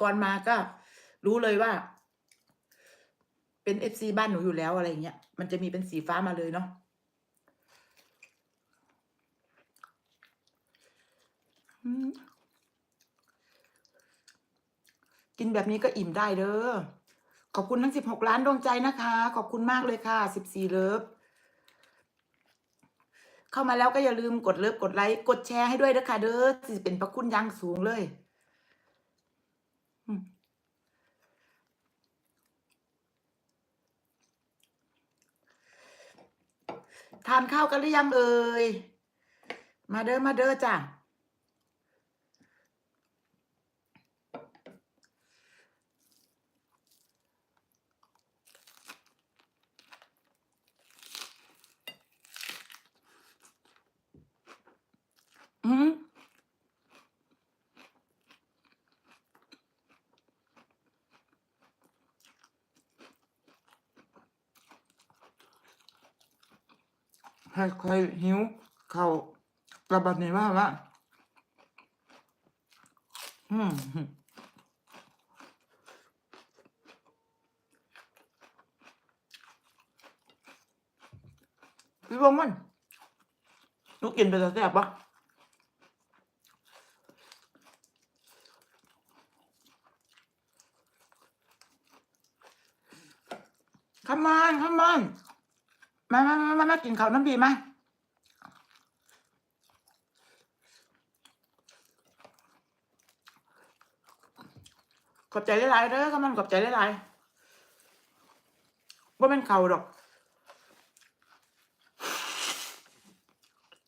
กรมาก็ รู้เลยว่า เป็นเอฟซีบ้านหนูอยู่แล้วอะไรเงี้ยมันจะมีเป็นสีฟ้ามาเลยเนาะกินแบบนี้ก็อิ่มได้เด้อ ขอบคุณทั้งสิบหกล้านดวงใจนะคะ ขอบคุณมากเลยค่ะสิบสี่เลิฟ เข้ามาแล้วก็อย่าลืมกดเลิฟกดไลค์ กดแชร์ให้ด้วยนะคะเด้อสิเป็นพระคุณยังสูงเลย ทานข้าวกันหรือยังเอ่ย มาเด้อ มาเด้อจ้ะ อืม ให้ใครหิวเขาวกระบัดในี้ว่าว่าอืมพี่บงมันหนูกกินไปแล้วแซ่บปะขมานขมาน มามามามามากินข้าวน้ำดีมาขอบใจหลายๆเด้อขมันขอบใจหลายๆว่าเป็นเขาดอก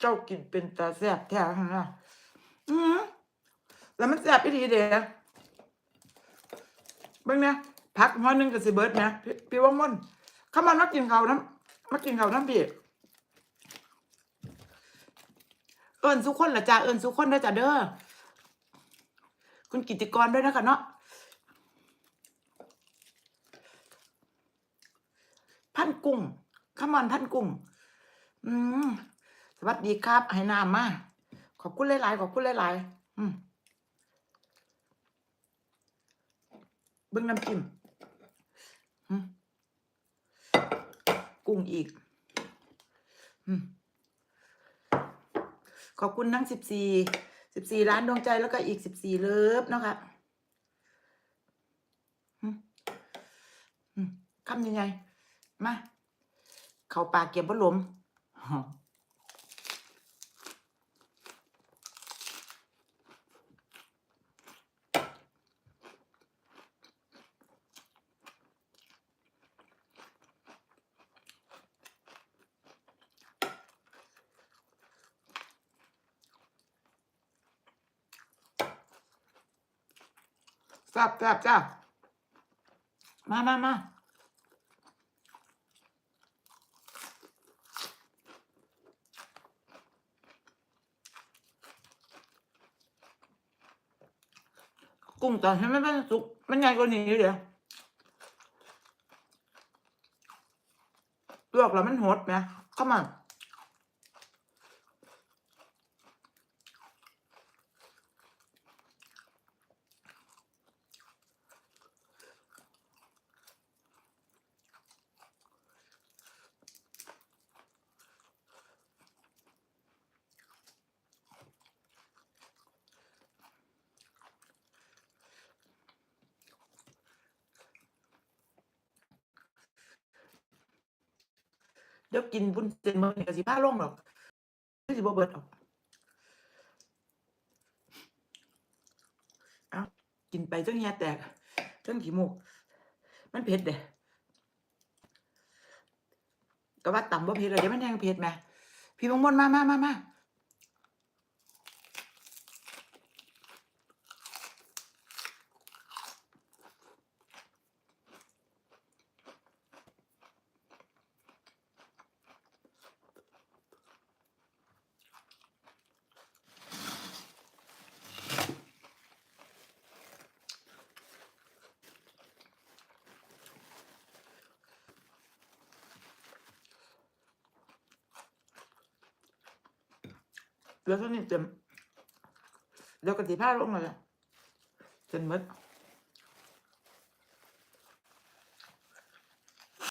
เจ้ากินเป็นตาแซ่บแท้ขนาดอืมแล้วมันแซ่บอีทีเด้อเบิ่งเนี่ยพักหัวหนึงกับสิเบิร์ดนะพี่ว่ามนเข้ามามากินเขาน้ำ มากินข้าน้ำพี่เอิญสุคนละจ้าเอิญสุคนด้อจ้าเด้อคุณกิติกรด้วยนะคะเนาะพันกุ้งข้ามอนพันกุ้งอืมสวัสดีครับให้น้ำมาขอบคุณหลายๆขอบคุณหลายๆอืมเบิ้งน้ำจิ้มอืม กุ้งอีกขอบคุณทั้งสิบสี่สิบสี่ล้านดวงใจแล้วก็อีกสิบสี่เลิฟนะคะคำยังไง มา เข่าปากเก็บบ่หลม แซ่บแซ่บจ้ามามามากุ้งแต่ให้มันเป็นสุกมันใหญ่กว่านี้เดี๋ยวลวกแล้วมันหดไหมเข้ามา เดี๋ยวกินบุญเส้นเมืองกับสิผ้าลงหรอกไม่สิบ่เบิดออกเอากินไปจนเฮียแตกจนขี้มูกมันเผ็ดเด้ก็ว่าต่ำว่าเผ็ดเลยเดี๋ยวมันแห้งเผ็ดไหมพี่มงมนมามามามา เหลือเท่านี้เต็มเดี๋ยวกะทิผ้าลงเลยเต็มหมด